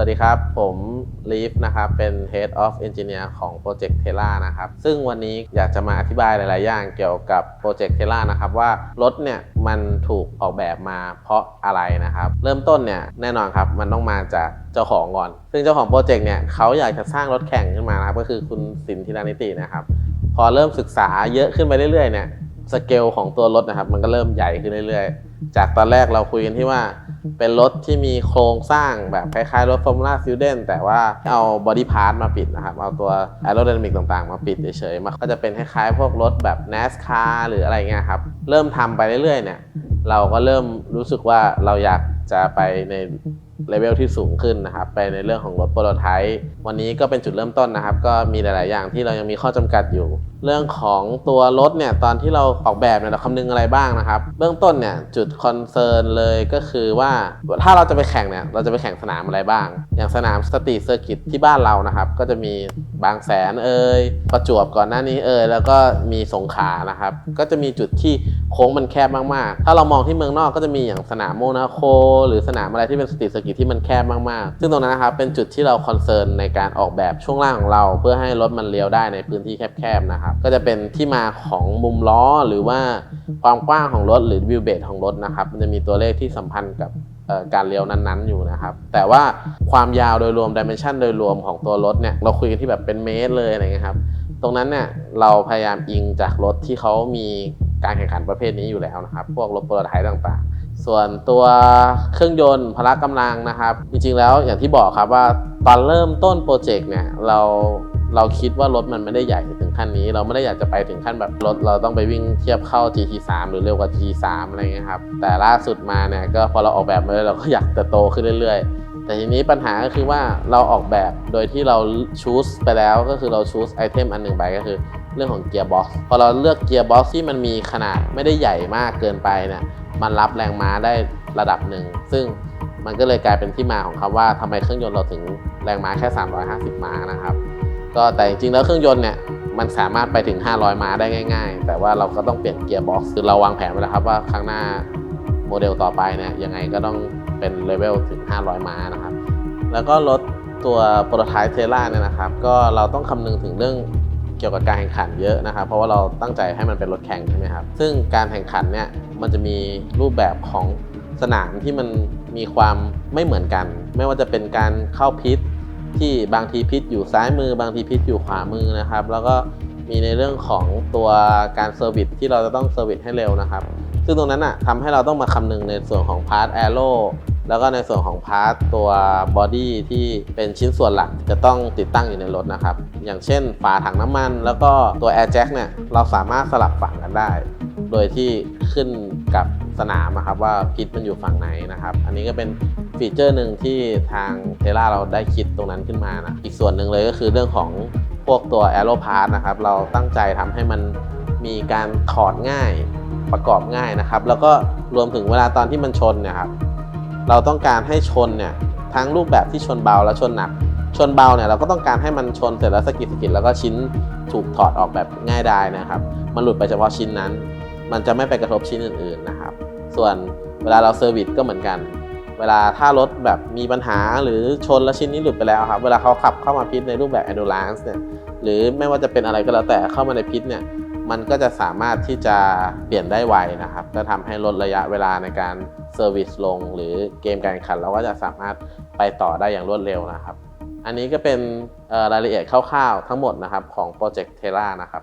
วัสดีครับ ผมลีฟนะครับ เป็น Head of Engineer ของ Project t e l a นะครับ ซึ่งวันนี้อยากจะมาอธิบายหลาย ๆ อย่างเกี่ยวกับ Project t e l a นะครับ ว่ารถเนี่ยมันถูกออกแบบมาเพราะอะไรนะครับ เริ่มต้นเนี่ยแน่นอนครับ มันต้องมาจากเจ้าของก่อน ซึ่งเจ้าของโปรเจกต์เนี่ยเขาอยากจะสร้างรถแข่งขึ้นมานะครับ ก็คือคุณสินธิรานิตินะครับ พอเริ่มศึกษาเยอะขึ้นไปเรื่อย ๆ เนี่ยสเกลของตัวรถนะครับ มันก็เริ่มใหญ่ขึ้นเรื่อย ๆ จากตอนแรกเราคุยกันที่ว่า เป็นรถที่มีโครงสร้างแบบคล้ายๆรถฟอร์มูล่าซิลเดนแต่ว่าเอาบอดี้พาร์ทมาปิดนะครับ เอาตัวแอโรไดนามิกต่างๆ มาปิดเฉยๆมันก็จะเป็นคล้ายๆ พวกรถแบบ NASCAR หรืออะไรเงี้ยครับ เริ่มทำไปเรื่อยๆเนี่ย เราก็เริ่มรู้สึกว่าเราอยาก จะไปในเลเวลที่สูงขึ้นนะครับ ไปในเรื่องของรถโปรโตไทป์วันนี้ก็เป็นจุดเริ่มต้นนะครับ ก็มีหลาย ๆ อย่างที่เรายังมีข้อจำกัดอยู่ เรื่องของตัวรถเนี่ยตอนที่เราออกแบบเนี่ยเราคำนึงอะไรบ้างนะครับ เบื้องต้นเนี่ยจุดคอนเซิร์นเลยก็คือว่าถ้าเราจะไปแข่งเนี่ยเราจะไปแข่งสนามอะไรบ้าง อย่างสนามสตรีทเซอร์กิตที่บ้านเรานะครับ ก็จะมีบางแสนเอ่ยประจวบก่อนหน้านี้เอ่ยแล้วก็มีสงขานะครับ ก็จะมีจุดที่ โค้งมันแคบมากๆ ถ้าเรามองที่เมืองนอกก็จะมีอย่างสนามโมนาโค หรือสนามอะไรที่เป็นสตรีทเซอร์กิตที่มันแคบมากๆ ซึ่งตรงนั้นนะครับเป็นจุดที่เราคอนเซิร์นในการออกแบบช่วงล่างของเรา เพื่อให้รถมันเลี้ยวได้ในพื้นที่แคบๆนะครับ ก็จะเป็นที่มาของมุมล้อหรือว่าความกว้างของรถหรือวิวเบสของรถนะครับ มันจะมีตัวเลขที่สัมพันธ์กับการเลี้ยวนั้นๆอยู่นะครับ แต่ว่าความยาวโดยรวมดิเมนชันโดยรวมของตัวรถเนี่ยเราคุยกันที่แบบเป็นเมตรเลยอะไรเงี้ยครับ ตรงนั้นเนี่ยเราพยายามอิงจากรถที่เขามี การแข่งขันประเภทนี้อยู่แล้วนะครับ พวกรถโปรไทป์ต่างๆ ส่วนตัวเครื่องยนต์พละกำลังนะครับ จริงๆแล้วอย่างที่บอกครับว่าตอนเริ่มต้นโปรเจกต์เนี่ยเราเราคิดว่ารถมันไม่ได้ใหญ่ถึงขั้นนี้ เราไม่ได้อยากจะไปถึงขั้นแบบรถเราต้องไปวิ่งเทียบเข้า GT3 หรือเร็วกว่า GT3 อะไรเงี้ยครับแต่ล่าสุดมาเนี่ยก็พอเราออกแบบมาเลยเราก็อยากจะโตขึ้นเรื่อยๆ แต่ทีนี้ปัญหาก็คือว่าเราออกแบบโดยที่เราชูสไปแล้วก็คือเราชูสไอเทมอันหนึ่งไปก็คือเรื่องของเกียร์บ็อกซ์พอเราเลือกเกียร์บ็อกซ์ที่มันมีขนาดไม่ได้ใหญ่มากเกินไปเนี่ยมันรับแรงม้าได้ระดับหนึ่ง ซึ่งมันก็เลยกลายเป็นที่มาของคำว่าทำไมเครื่องยนต์เราถึงแรงม้าแค่ 350 ม้านะครับ ก็แต่จริงๆแล้วเครื่องยนต์เนี่ยมันสามารถไปถึง 500 ม้าได้ง่าย ๆ แต่ว่าเราก็ต้องเปลี่ยนเกียร์บ็อกซ์คือเราวางแผนไว้แล้วครับว่าข้างหน้าโมเดลต่อไปเนี่ยยังไงก็ต้องเป็นเลเวลถึง 500 ม้านะครับ แล้วก็รถตัวโปรโตไทป์เทล่าเนี่ยนะครับ ก็เราต้องคำนึงถึงเรื่อง เกี่ยวกับการแข่งขันเยอะนะครับ เพราะว่าเราตั้งใจให้มันเป็นรถแข่งใช่ไหมครับ ซึ่งการแข่งขันเนี่ยมันจะมีรูปแบบของสนามที่มันมีความไม่เหมือนกัน ไม่ว่าจะเป็นการเข้าพิษที่บางทีพิษอยู่ซ้ายมือบางทีพิษอยู่ขวามือนะครับ แล้วก็มีในเรื่องของตัวการเซอร์วิสที่เราจะต้องเซอร์วิสให้เร็วนะครับ ซึ่งตรงนั้นอะทำให้เราต้องมาคำนึงในส่วนของพาร์ทแอโร แล้วก็ในส่วนของพาร์ทตัวบอดี้ที่เป็นชิ้นส่วนหลักจะต้องติดตั้งอยู่ในรถนะครับ อย่างเช่นฝาถังน้ำมัน แล้วก็ตัวแอร์แจ็คเนี่ยเราสามารถสลับฝั่งกันได้ โดยที่ขึ้นกับสนามนะครับว่าพิษมันอยู่ฝั่งไหนนะครับ อันนี้ก็เป็นฟีเจอร์หนึ่งที่ทางเทล่าเราได้คิดตรงนั้นขึ้นมานะอีกส่วนหนึ่งเลยก็คือเรื่องของพวกตัว a e r o p a r t นะครับเราตั้งใจทำให้มันมีการถอดง่ายประกอบง่ายนะครับ แล้วก็รวมถึงเวลาตอนที่มันชนเนี่ยครับ เราต้องการให้ชนเนี่ยทั้งรูปแบบที่ชนเบาและชนหนัก ชนเบาเนี่ยเราก็ต้องการให้มันชนเสร็จแล้วสกิดสกิดแล้วก็ชิ้นถูกถอดออกแบบง่ายได้นะครับ มันหลุดไปเฉพาะชิ้นนั้น มันจะไม่ไปกระทบชิ้นอื่นๆนะครับ ส่วนเวลาเราเซอร์วิสก็เหมือนกัน เวลาถ้ารถแบบมีปัญหาหรือชนแล้วชิ้นนี้หลุดไปแล้วครับ เวลาเขาขับเข้ามาพิษในรูปแบบ endurance เนี่ย หรือไม่ว่าจะเป็นอะไรก็แล้วแต่เข้ามาในพิษเนี่ย มันก็จะสามารถที่จะเปลี่ยนได้ไวนะครับ ก็ทำให้ลดระยะเวลาในการเซอร์วิสลง หรือเกมการแข่งขันเราก็จะสามารถไปต่อได้อย่างรวดเร็วนะครับ อันนี้ก็เป็นรายละเอียดคร่าวๆทั้งหมดนะครับของโปรเจกต์เทล่านะครับ